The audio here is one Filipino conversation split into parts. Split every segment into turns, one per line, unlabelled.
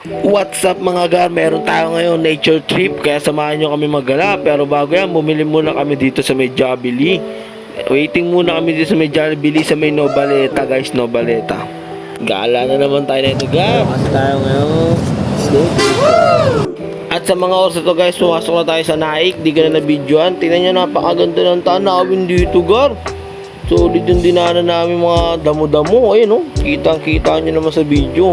What's up mga gar? Meron tayo ngayon nature trip kaya samahan nyo kami maggala pero bago yan bumili muna kami dito sa may Jollibee. Waiting muna kami dito sa may Jollibee sa may Nobaleta guys, Nobaleta. Gala na naman tayo na ito gar. Tayo ngayon. Slow At sa mga oras na to guys, pumasok na tayo sa Naik, di ka na na-videoan. Tingnan nyo napakaganda ng tanawin dito gar. Solid yung dinaanan namin mga damo-damo. Ayun oh, kitang-kita nyo naman sa video.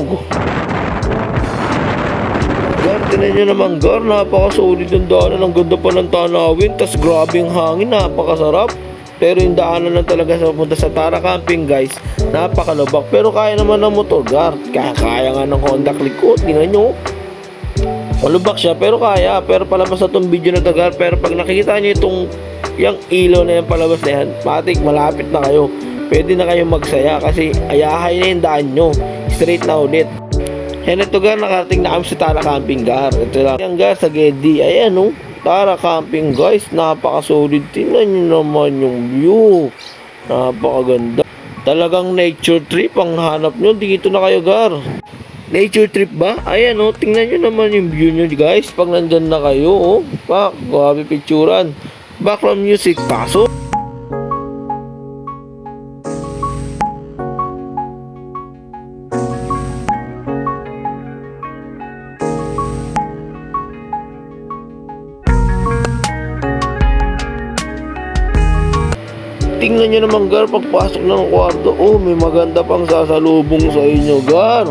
Tinan nyo naman Gar, napaka-solid yung daanan, ang ganda pa ng tanawin, tas grabe yung hangin, napakasarap. Pero yung daanan lang talaga sa punta sa Tara Camping guys, napakalubak. Pero kaya naman ng motor Gar, kaya kaya nga ng Honda Click ko, tingnan nyo. Malubak siya, pero kaya. Pero palabas na itong video na to pero pag nakikita nyo itong yung ilaw na yan palabas na yan, matik malapit na kayo. Pwede na kayong magsaya kasi ayahay na yung daan nyo. Straight na ulit. Yan ito gar, nakarating na kami sa Tara Camping gar. Ito lang. Yan gar, sa Gedi. Ayan oh. Tara Camping guys, napaka-solid. Tingnan nyo naman yung view. Napakaganda. Talagang nature trip ang hanap nyo. Dito na kayo gar. Nature trip ba? Ayan oh, tingnan nyo naman yung view nyo guys. Pag nandyan na kayo oh. Pak, grabe picturean. Background music, pasok. Tingnan nyo naman Gar, pagpasok ng kwarto, oh may maganda pang sasalubong sa inyo Gar.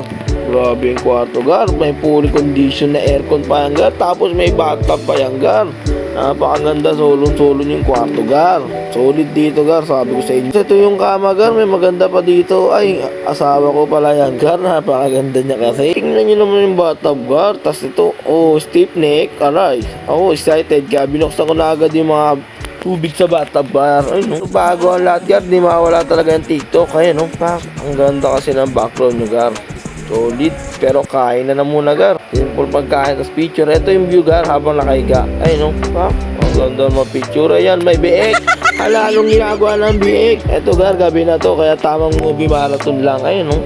Grabe yung kwarto Gar, may fully condition na aircon pa yan Gar, tapos may bathtub pa yan Gar. Napakaganda, solong-solong yung kwarto Gar. Solid dito Gar, sabi ko sa inyo. Ito yung kama Gar, may maganda pa dito. Ay, asawa ko pala yan Gar, napakaganda niya kasi. Tingnan nyo naman yung bathtub Gar, tas ito, oh stiff neck, aray. Ako excited, kaya binuksan ko na agad yung mga tubig sa bathtub bar. Ay, no. Bago ang lahat, Gar. Di mawala talaga yung TikTok. Ayun, no. Pak. Ang ganda kasi ng background nyo, Gar. Solid. Pero kain na na muna, Gar. Simple pagkain. Tapos picture. Ito yung view, Gar, habang nakahiga. Ayun, no. Pak. Ang ganda mga picture. Ayan, may biik. Hala, anong ginagawa ng biik? Ito, Gar, gabi na to. Kaya tamang movie marathon lang. Ayun, no.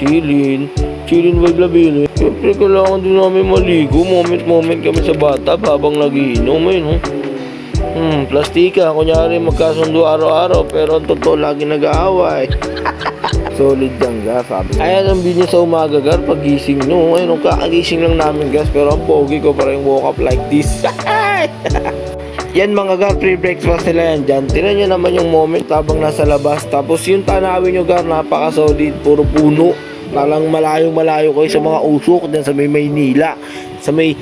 Chillin. Chillin vibe labili. Siyempre, kailangan din namin maligo. Moment-moment kami sa bathtub habang nagiinom. Ayun, no. Hmm, plastika. Kunyari magkasundo araw-araw pero ang totoo lagi nag-aaway. Solid yan, gas. Sabi. Ayan ang video sa umaga, gar. Pagising nyo. Ayun, nung kakagising lang namin, gas. Pero ang pogi ko pa rin woke up like this. yan mga gar, pre-breakfast nila yan dyan. Tinan nyo naman yung moment habang nasa labas. Tapos yung tanawin nyo, gar, napaka-solid. Puro puno. Talang malayo-malayo kayo sa mga usok dyan sa may Maynila. Sa may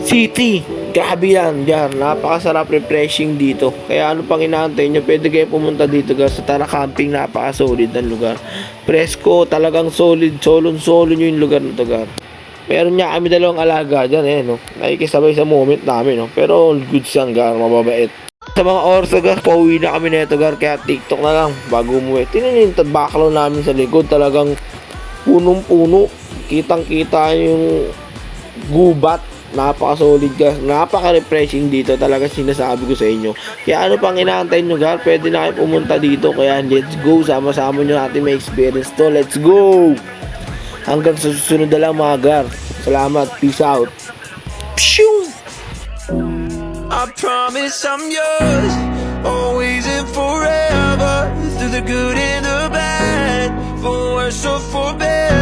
city. Grabe yan. Napakasarap refreshing dito. Kaya ano pang inaantay nyo, pwede kayo pumunta dito guys. Sa Tara Camping, napaka-solid ng lugar. Presko, talagang solid, solon-solon yung lugar na to guys. Meron niya kami dalawang alaga dyan eh, no? Nakikisabay sa moment namin, no? Pero all good siyang gar, mababait. Sa mga oras na pauwi na kami nito gar, kaya TikTok na lang, bago umuwi. Tingnan yung background namin sa likod, talagang punong-puno. Kitang-kita yung gubat napaka-solid ka, napaka-refreshing dito talaga sinasabi ko sa inyo. Kaya ano pang inaantay nyo gar, pwede na kayo pumunta dito. Kaya let's go, sama-sama nyo natin may experience to. Let's go! Hanggang sa susunod na lang mga gar. Salamat, peace out. Pshoo!
I promise I'm yours, always and forever. Through the good and the bad, for worse or for better.